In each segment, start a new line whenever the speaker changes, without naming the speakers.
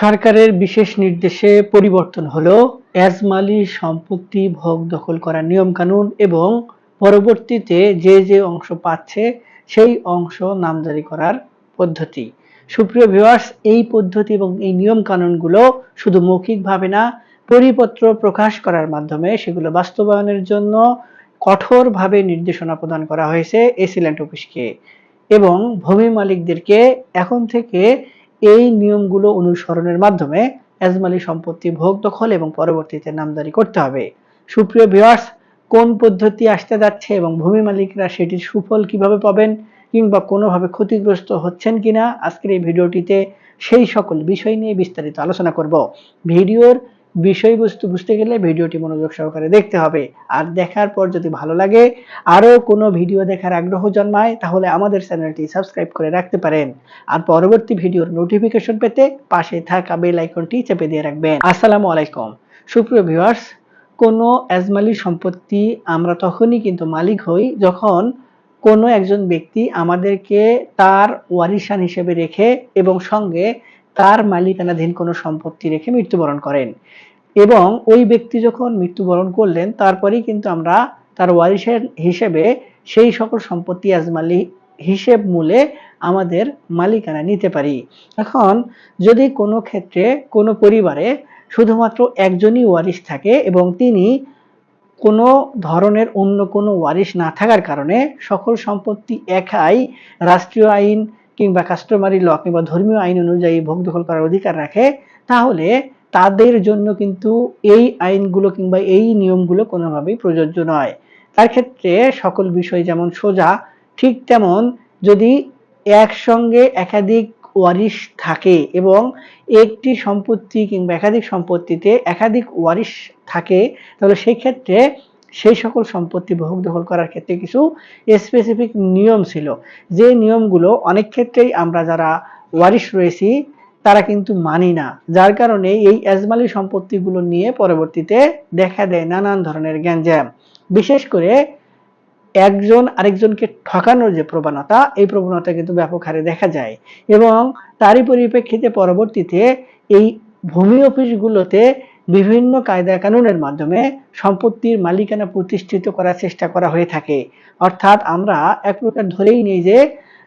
সরকারের বিশেষ নির্দেশে পরিবর্তন হলো। এজমালি সম্পত্তি ভোগ দখল করার নিয়মকানুন এবং পরবর্তীতে যে যে অংশ পাচ্ছে সেই অংশ নামজারি করার পদ্ধতি। সুপ্রিয় ভিউয়ার্স এই পদ্ধতি এবং এই নিয়ম কানুনগুলো শুধু মৌখিকভাবে না, পরিপত্র প্রকাশ করার মাধ্যমে সেগুলো বাস্তবায়নের জন্য কঠোরভাবে নির্দেশনা প্রদান করা হয়েছে এসিল্যান্ড অফিসকে এবং ভূমি মালিকদেরকে এখন থেকে এই নিয়মগুলো অনুসরণের মাধ্যমে এজমালি সম্পত্তি ভোগ, দখল এবং পরবর্তীতে নামদারি করতে হবে। সুপ্রিয় ভিওয়ার্স কোন পদ্ধতি আসতে যাচ্ছে এবং ভূমি মালিকরা সেটির সুফল কীভাবে পাবেন কিংবা কোনোভাবে ক্ষতিগ্রস্ত হচ্ছেন কিনা, আজকের এই ভিডিওটিতে সেই সকল বিষয় নিয়ে বিস্তারিত আলোচনা করব। ভিডিওর বিষয়বস্তু বুঝতে গেলে ভিডিওটি মনোযোগ সহকারে দেখতে হবে। আর দেখার পর যদি ভালো লাগে, আরও কোনো ভিডিও দেখার আগ্রহ জন্মায়, তাহলে আমাদের চ্যানেলটি সাবস্ক্রাইব করে রাখতে পারেন। আর পরবর্তী ভিডিওর নোটিফিকেশন পেতে পাশে থাকা বেল আইকনটি চেপে দিয়ে রাখবেন। আসসালামু আলাইকুম। সুপ্রিয় ভিউয়ার্স, কোনো আজমালি সম্পত্তি আমরা তখনই কিন্তু মালিক হই যখন কোনো একজন ব্যক্তি আমাদেরকে তার ওয়ারিশান হিসেবে রেখে এবং সঙ্গে তার মালিকানাধীন কোনো সম্পত্তি রেখে মৃত্যুবরণ করেন। এবং ওই ব্যক্তি যখন মৃত্যুবরণ করলেন, তারপরেই কিন্তু আমরা তার ওয়ারিশের হিসেবে সেই সকল সম্পত্তি আজমালি হিসেব মূলে আমাদের মালিকানা নিতে পারি। এখন যদি কোনো ক্ষেত্রে কোনো পরিবারে শুধুমাত্র একজনই ওয়ারিশ থাকে এবং তিনি কোনো ধরনের অন্য কোনো ওয়ারিশ না থাকার কারণে সকল সম্পত্তি একাই রাষ্ট্রীয় আইন কিংবা কাস্টমারি ল কিংবা ধর্মীয় আইন অনুযায়ী ভোগ দখল করার অধিকার রাখে, তাহলে তাদের জন্য কিন্তু এই আইনগুলো কিংবা এই নিয়মগুলো কোনোভাবেই প্রযোজ্য নয়। তার ক্ষেত্রে সকল বিষয় যেমন সোজা, ঠিক তেমন যদি একসঙ্গে একাধিক ওয়ারিশ থাকে এবং একটি সম্পত্তি কিংবা একাধিক সম্পত্তিতে একাধিক ওয়ারিশ থাকে, তাহলে সেই ক্ষেত্রে সেই সকল সম্পত্তি ভোগ দখল করার ক্ষেত্রে কিছু স্পেসিফিক নিয়ম ছিল। যে নিয়মগুলো অনেক ক্ষেত্রেই আমরা যারা ওয়ারিশ রয়েছি, তারা কিন্তু মানি না। যার কারণে এই এজমালি সম্পত্তিগুলো নিয়ে পরবর্তীতে দেখা দেয় নানান ধরনের গ্যাঞ্জাম। বিশেষ করে একজন আরেকজনকে ঠকানোর যে প্রবণতা, এই প্রবণতা কিন্তু ব্যাপক হারে দেখা যায় এবং তারই পরিপ্রেক্ষিতে পরবর্তীতে এই ভূমি অফিসগুলোতে বিভিন্ন কায়দা কানুনের মাধ্যমে সম্পত্তির মালিকানা প্রতিষ্ঠিত করার চেষ্টা করা হয়ে থাকে। অর্থাৎ আমরা এক প্রকার ধরেই নিই যে,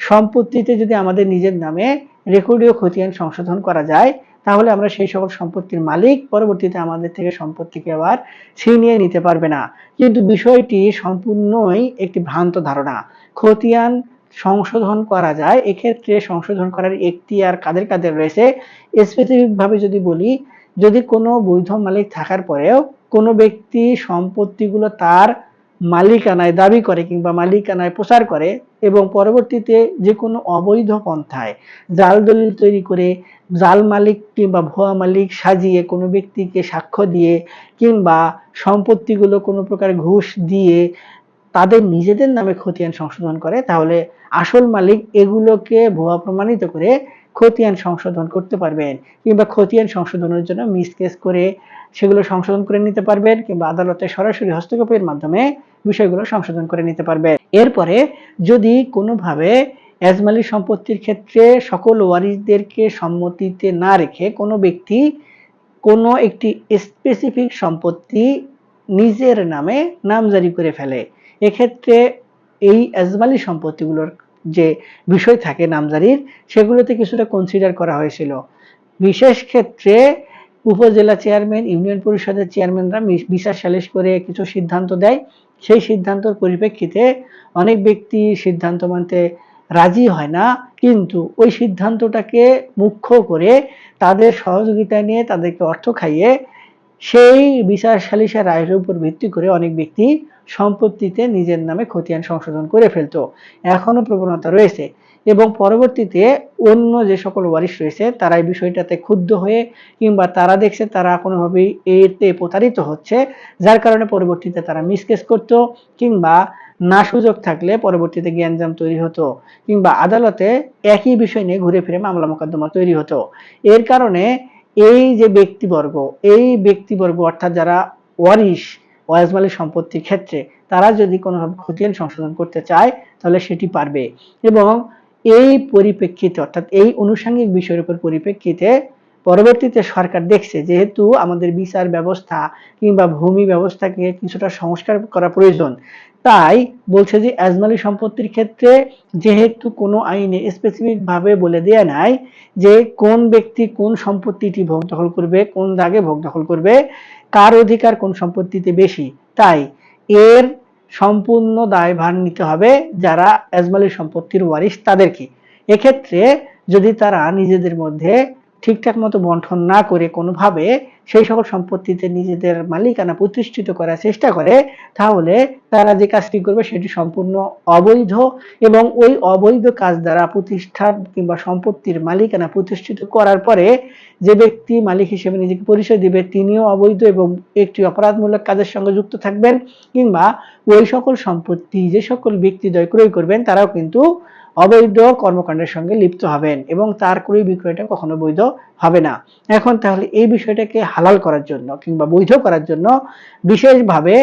সম্পত্তিতে যদি আমাদের নিজের নামে রেকর্ডীয় খতিয়ান সংশোধন করা যায়, তাহলে আমরা সেই সকল সম্পত্তির মালিক পরবর্তীতে আমাদের থেকে সম্পত্তিকে আবার ছিনিয়ে নিতে পারবে না। কিন্তু বিষয়টি সম্পূর্ণই একটি ভ্রান্ত ধারণা। খতিয়ান সংশোধন করা যায়, এক্ষেত্রে সংশোধন করার একটি আর কাদের কাদের রয়েছে? স্পেসিফিকভাবে যদি বলি যদি কোনো বৈধ মালিক থাকার পরেও কোনো ব্যক্তি সম্পত্তিগুলো তার মালিকানায় দাবি করে কিংবা মালিকানায় প্রচার করে এবং পরবর্তীতে যে কোনো অবৈধ পন্থায় জাল দলিল তৈরি করে জাল মালিক কিংবা ভুয়া মালিক সাজিয়ে কোনো ব্যক্তিকে সাক্ষ্য দিয়ে কিংবা সম্পত্তিগুলো কোনো প্রকার ঘুষ দিয়ে তাদের নিজেদের নামে খতিয়ান সংশোধন করে, তাহলে আসল মালিক এগুলোকে ভুয়া প্রমাণিত করে খতিয়ান সংশোধন করতে পারবেন, কিংবা খতিয়ান সংশোধনের জন্য মিস কেস করে সেগুলো সংশোধন করে নিতে পারবেন, কিংবা আদালতে সরাসরি হস্তক্ষেপের মাধ্যমে বিষয়গুলো সংশোধন করে নিতে পারবেন। এরপরে যদি কোনোভাবে এজমালি সম্পত্তির ক্ষেত্রে সকল ওয়ারিসদেরকে সম্মতিতে না রেখে কোনো ব্যক্তি কোনো একটি স্পেসিফিক সম্পত্তি নিজের নামে নামজারি করে ফেলে, এক্ষেত্রে এই এজমালি সম্পত্তিগুলোর যে বিষয় থাকে নামজারির, সেগুলোতে কিছুটা কনসিডার করা হয়েছিল। বিশেষ ক্ষেত্রে উপজেলা চেয়ারম্যান ইউনিয়ন পরিষদের চেয়ারম্যানরা বিচার সালিশ করে কিছু সিদ্ধান্ত দেয়। সেই সিদ্ধান্তর পরিপ্রেক্ষিতে অনেক ব্যক্তি সিদ্ধান্ত মানতে রাজি হয় না, কিন্তু ওই সিদ্ধান্তটাকে মুখ্য করে তাদের সহযোগিতা নিয়ে তাদেরকে অর্থ খাইয়ে সেই বিচার সালিসের রায়ের উপর ভিত্তি করে অনেক ব্যক্তি সম্পত্তিতে নিজের নামে খতিয়ান সংশোধন করে ফেলতো। এখনও প্রবণতা রয়েছে এবং পরবর্তীতে অন্য যে সকল ওয়ারিশ রয়েছে তারা এই বিষয়টাতে ক্ষুব্ধ হয়ে কিংবা তারা দেখছে তারা কোনোভাবেই এতে প্রতারিত হচ্ছে, যার কারণে পরবর্তীতে তারা মিসকেস করত কিংবা না সুযোগ থাকলে পরবর্তীতে জ্ঞানজাম তৈরি হতো কিংবা আদালতে একই বিষয় নিয়ে ঘুরে ফিরে মামলা মোকদ্দমা তৈরি হতো। এর কারণে এই যে ব্যক্তিবর্গ, এই ব্যক্তিবর্গ অর্থাৎ যারা ওয়ারিশ ওয়াজমালির সম্পত্তির ক্ষেত্রে, তারা যদি কোনোভাবে খতিয়ান সংশোধন করতে চায়, তাহলে সেটি পারবে। এবং এই পরিপ্রেক্ষিতে, অর্থাৎ এই অনুষাঙ্গিক বিষয়ের উপর পরিপ্রেক্ষিতে পরবর্তীতে সরকার দেখছে যেহেতু আমাদের বিচার ব্যবস্থা কিংবা ভূমি ব্যবস্থাকে কিছুটা সংস্কার করা প্রয়োজন, তাই বলছে যে আজমালি সম্পত্তির ক্ষেত্রে যেহেতু কোনো আইনে স্পেসিফিক ভাবে বলে দেয়া নাই যে কোন ব্যক্তি কোন সম্পত্তিটি ভোগ দখল করবে, কোন দাগে ভোগ দখল করবে, কার অধিকার কোন সম্পত্তিতে বেশি, তাই এর সম্পূর্ণ দায়ভার নিতে হবে যারা আজমালি সম্পত্তির ওয়ারিশ তাদেরকে। এক্ষেত্রে যদি তারা নিজেদের মধ্যে ঠিকঠাক মতো বন্টন না করে কোনোভাবে সেই সকল সম্পত্তিতে নিজেদের মালিকানা প্রতিষ্ঠিত করার চেষ্টা করে, তাহলে তারা যে কাজটি করবে সেটি সম্পূর্ণ অবৈধ এবং ওই অবৈধ কাজ দ্বারা প্রতিষ্ঠান কিংবা সম্পত্তির মালিকানা প্রতিষ্ঠিত করার পরে যে ব্যক্তি মালিক হিসেবে নিজেকে পরিচয় দিবে, তিনিও অবৈধ এবং একটি অপরাধমূলক কাজের সঙ্গে যুক্ত থাকবেন কিংবা ওই সকল সম্পত্তি যে সকল ব্যক্তি দয় ক্রয় করবেন, তারাও কিন্তু অবৈধ কর্মকাণ্ডের সঙ্গে লিপ্ত হবেন এবং তার ক্রয় বিক্রয়টা কখনো বৈধ হবে না। এখন তাহলে এই বিষয়টাকে হালাল করার জন্য কিংবা বৈধ করার জন্য বিশেষভাবে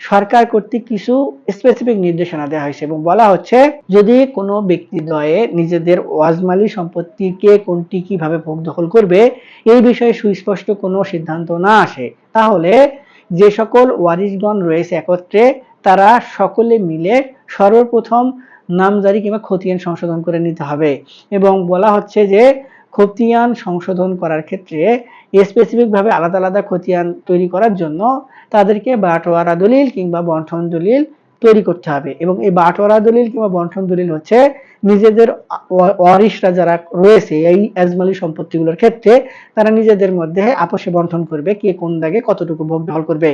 সরকার কর্তৃক কিছু স্পেসিফিক নির্দেশনা দেওয়া হয়েছে এবং বলা হচ্ছে, যদি কোনো ব্যক্তি দ্বয়ে নিজেদের ওয়াজমালি সম্পত্তি কে কোনটি কীভাবে ভোগ দখল করবে, এই বিষয়ে সুস্পষ্ট কোনো সিদ্ধান্ত না আসে। তাহলে যে সকল ওয়ারিশগণ রয়েছে একত্রে, তারা সকলে মিলে সর্বপ্রথম নামজারি কিংবা খতিয়ান সংশোধন করে নিতে হবে। এবং বলা হচ্ছে যে, খতিয়ান সংশোধন করার ক্ষেত্রে স্পেসিফিকভাবে আলাদা আলাদা খতিয়ান তৈরি করার জন্য তাদেরকে বাটোয়ারা দলিল কিংবা বন্টন দলিল তৈরি করতে হবে। এবং এই বাটোয়ারা দলিল কিংবা বন্টন দলিল হচ্ছে নিজেদের ওয়ারিশরা যারা রয়েছে এই আজমালি সম্পত্তিগুলোর ক্ষেত্রে, তারা নিজেদের মধ্যে আপোষে বন্টন করবে কে কোন দাগে কতটুকু ভোগ দখল করবে।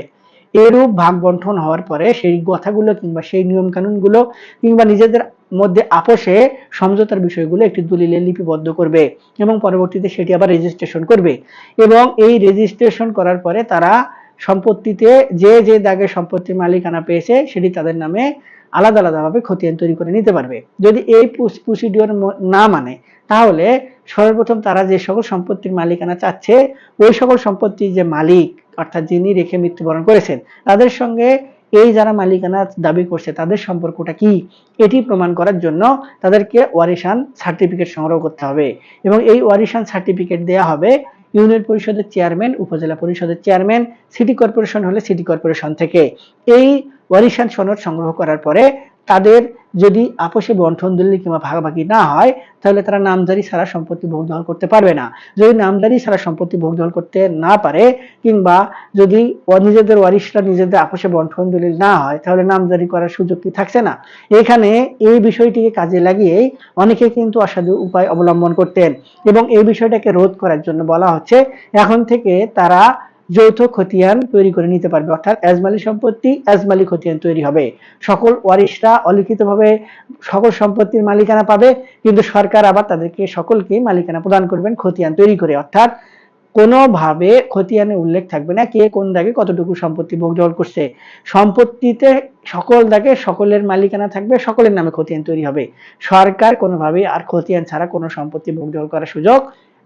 এরূপ ভাগ বন্টন হওয়ার পরে সেই কথাগুলো কিংবা সেই নিয়ম কানুনগুলো কিংবা নিজেদের মধ্যে আপোষে সমঝোতার বিষয়গুলো একটি দলিলে লিপিবদ্ধ করবে এবং পরবর্তীতে সেটি আবার রেজিস্ট্রেশন করবে। এবং এই রেজিস্ট্রেশন করার পরে তারা সম্পত্তিতে যে যে দাগে সম্পত্তির মালিকানা পেয়েছে সেটি তাদের নামে আলাদা আলাদাভাবে খতিয়ান তৈরি করে নিতে পারবে। যদি এই প্রসিডিওর না মানে তাহলে সর্বপ্রথম তারা যে সকল সম্পত্তির মালিকানা চাচ্ছে, ওই সকল সম্পত্তির যে মালিক, অর্থাৎ যিনি রেখে মৃত্যুবরণ করেছেন, তাদের সঙ্গে এই যারা মালিকানা দাবি করছে, তাদের সম্পর্কটা কি? এটি প্রমাণ করার জন্য তাদেরকে ওয়ারিশান সার্টিফিকেট সংগ্রহ করতে হবে। এবং এই ওয়ারিশান সার্টিফিকেট দেয়া হবে ইউনিয়ন পরিষদের চেয়ারম্যান, উপজেলা পরিষদের চেয়ারম্যান, সিটি কর্পোরেশন হলে সিটি কর্পোরেশন থেকে। এই ওয়ারিশান সনদ সংগ্রহ করার পরে তাদের যদি আপোষে বন্টন দলিল কিংবা ভাগাভাগি না হয়, তাহলে তারা নামজারি ছাড়া সম্পত্তি ভোগ দখল করতে পারবে না। যদি নামজারি ছাড়া সম্পত্তি ভোগ দখল করতে না পারে কিংবা যদি নিজেদের ওয়ারিশরা নিজেদের আপোষে বন্টন দলিল না হয়, তাহলে নামজারি করার সুযোগ কি থাকছে না? এখানে এই বিষয়টিকে কাজে লাগিয়েই অনেকে কিন্তু অসাধু উপায় অবলম্বন করতেন এবং এই বিষয়টাকে রোধ করার জন্য বলা হচ্ছে, এখন থেকে তারা যৌথ খতিয়ান তৈরি করে নিতে পারবে। অর্থাৎ এজমালি সম্পত্তি এজমালি খতিয়ান তৈরি হবে। সকল ওয়ারিশরা অলিখিতভাবে সকল সম্পত্তির মালিকানা পাবে, কিন্তু সরকার আবার তাদেরকে সকলকে মালিকানা প্রদান করবেন খতিয়ান তৈরি করে। অর্থাৎ কোনোভাবে খতিয়ানে উল্লেখ থাকবে না কে কোন দাগে কতটুকু সম্পত্তি ভোগ জল করছে। সম্পত্তিতে সকল দাগে সকলের মালিকানা থাকবে, সকলের নামে খতিয়ান তৈরি হবে। সরকার কোনোভাবে আর খতিয়ান ছাড়া কোনো সম্পত্তি ভোগ জল করার সুযোগ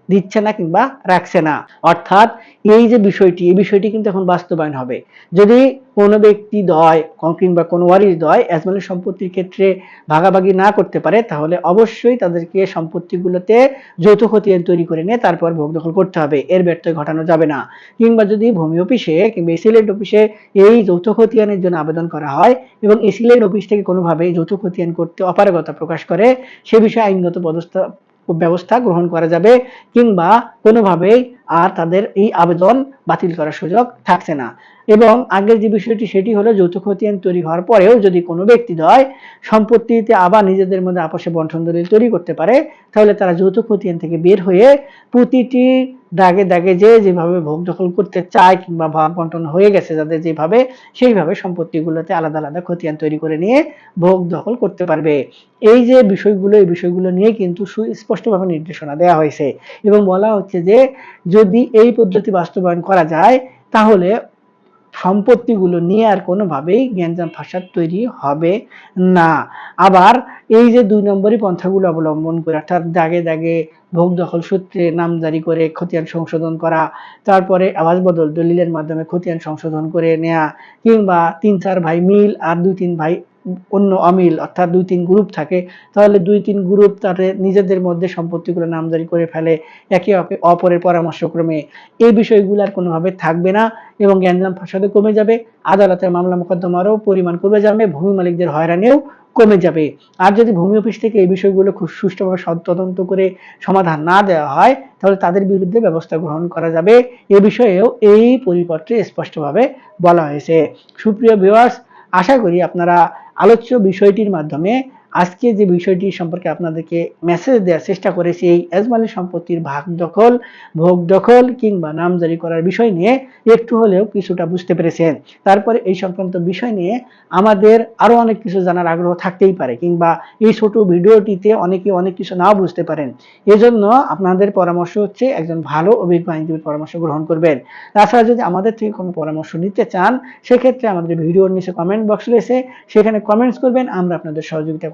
দিচ্ছে না কিংবা রাখছে না। অর্থাৎ এই যে বিষয়টি, এই বিষয়টি কিন্তু এখন বাস্তবায়ন হবে। যদি কোনো ব্যক্তি দয় কিংবা কোনো ওয়ারিশ দয় এজমালের সম্পত্তির ক্ষেত্রে ভাগাভাগি না করতে পারে, তাহলে অবশ্যই তাদেরকে সম্পত্তিগুলোতে যৌথ খতিয়ান তৈরি করে নিয়ে তারপর ভোগ দখল করতে হবে। এর ব্যর্থ ঘটানো যাবে না। কিংবা যদি ভূমি অফিসে কিংবা এসিলেন্ট অফিসে এই যৌথ খতিয়ানের জন্য আবেদন করা হয় এবং এসিলেন্ট অফিস থেকে কোনোভাবে যৌথ খতিয়ান করতে অপারগতা প্রকাশ করে, সে বিষয়ে আইনগত ব্যবস্থা ব্যবস্থা গ্রহণ করা যাবে কিংবা কোনোভাবেই আর তাদের এই আবেদন বাতিল করার সুযোগ থাকছে না। এবং আগের যে বিষয়টি, সেটি হলো যৌথ খতিয়ান তৈরি হওয়ার পরেও যদি কোনো ব্যক্তি দয় সম্পত্তিতে আবার নিজেদের মধ্যে আপসে বন্টন দলিল তৈরি করতে পারে, তাহলে তারা যৌথ খতিয়ান থেকে বের হয়ে প্রতিটি দাগে দাগে যে যেভাবে ভোগ দখল করতে চায় কিংবা ভাগ বন্টন হয়ে গেছে যাদের যেভাবে, সেইভাবে সম্পত্তিগুলোতে আলাদা আলাদা খতিয়ান তৈরি করে নিয়ে ভোগ দখল করতে পারবে। এই যে বিষয়গুলো, এই বিষয়গুলো নিয়ে কিন্তু সুস্পষ্টভাবে নির্দেশনা দেওয়া হয়েছে এবং বলা হচ্ছে যে যদি এই পদ্ধতি বাস্তবায়ন করা যায়, তাহলে সম্পত্তিগুলো নিয়ে আর কোনোভাবেই গ্যাঞ্জাম ফাসাদ তৈরি হবে না। আবার এই যে দুই নম্বরই পন্থাগুলো অবলম্বন করে, অর্থাৎ দাগে দাগে ভোগ দখল সূত্রে নামজারি করে খতিয়ান সংশোধন করা, তারপরে আওয়াজ বদল দলিলের মাধ্যমে খতিয়ান সংশোধন করে নেয়া, কিংবা তিন চার ভাই মিল আর দুই তিন ভাই অন্য অমিল অর্থাৎ দুই তিন গ্রুপ থাকে, তাহলে দুই তিন গ্রুপ তাদের নিজেদের মধ্যে সম্পত্তিগুলো নামজারি করে ফেলে একে অপে, অপরের পরামর্শক্রমে। এই বিষয়গুলো আর কোনোভাবে থাকবে না এবং গ্যাঞ্জাম ফাসাদও কমে যাবে, আদালতের মামলা মোকদ্দমারও পরিমাণ কমে যাবে, ভূমি মালিকদের হয়রানিও কমে যাবে। আর যদি ভূমি অফিস থেকে এই বিষয়গুলো খুব সুষ্ঠুভাবে তদন্ত করে সমাধান না দেওয়া হয়, তাহলে তাদের বিরুদ্ধে ব্যবস্থা গ্রহণ করা যাবে। এ বিষয়েও এই পরিপত্রে স্পষ্টভাবে বলা হয়েছে। সুপ্রিয় ভিউয়ার্স আশা করি আপনারা আলোচ্য বিষয়টির মাধ্যমে আজকে যে বিষয়টি সম্পর্কে আপনাদেরকে মেসেজ দেওয়ার চেষ্টা করেছি, এই এজমালি সম্পত্তির ভাগ দখল, ভোগ দখল কিংবা নামজারি করার বিষয় নিয়ে একটু হলেও কিছুটা বুঝতে পেরেছেন। তারপরে এই সংক্রান্ত বিষয় নিয়ে আমাদের আরও অনেক কিছু জানার আগ্রহ থাকতেই পারে কিংবা এই ছোট ভিডিওটিতে অনেকে অনেক কিছু নাও বুঝতে পারেন। এজন্য আপনাদের পরামর্শ হচ্ছে একজন ভালো অভিজ্ঞ আইনজীবীর পরামর্শ গ্রহণ করবেন। তাছাড়া যদি আমাদের থেকে কোনো পরামর্শ নিতে চান, সেক্ষেত্রে আমাদের ভিডিওর নিচে কমেন্ট বক্স রয়েছে। সেখানে কমেন্টস করবেন, আমরা আপনাদের সহযোগিতা